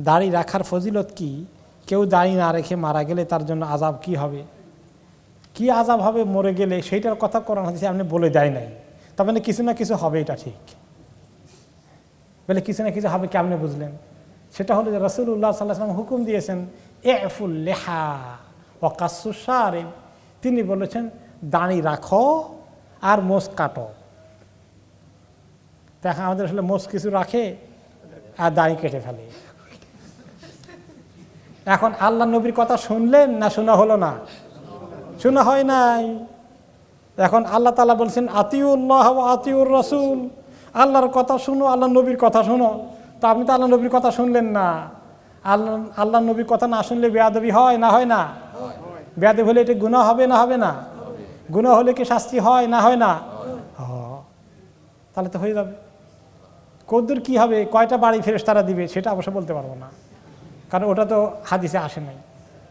দাড়ি রাখার ফজিলত কি? কেউ দাড়ি না রেখে মারা গেলে তার জন্য আজাব কি হবে? কি আজাব হবে মরে গেলে? সেইটার কথা কোরআন হাদিসে আপনি বলে দেয় নাই। তার মানে কিছু না কিছু হবে এটা ঠিক। বলে কিছু না কিছু হবে কেমনে বুঝলেন? সেটা হলো যে রসুল্লাহ সাল্লাহাম হুকুম দিয়েছেন এ এফুল লেহা ও অকাশুসারে তিনি বলেছেন, দাঁড়ি রাখো আর মোষ কাটো। দেখা আমাদের আসলে মোষ কিছু রাখে আর দাড়ি কেটে ফেলে। এখন আল্লাহ নবীর কথা শুনলেন না শোনা হলো না? শোনা হয় নাই। এখন আল্লাহ তালা বলছেন, আতিউল্লাহ আতিউর রসুল। আল্লাহর কথা শুনো আল্লাহ নবীর কথা শুনো। তো আপনি তো আল্লাহ নবীর কথা শুনলেন না। আল্লাহ আল্লাহ নবীর কথা না শুনলে বেয়াদবি হয় না হয় না? বেয়াদবি হলে এটা গুণা হবে না হবে না? গুণা হলে কি শাস্তি হয় না হয় না? তাহলে তো হয়ে যাবে। কদ্দুর কি হবে? কয়টা বাড়ি ফেরেস তারা দিবে? সেটা অবশ্য বলতে পারব না। কারণ ওটা তো হাদিসে আসে নাই।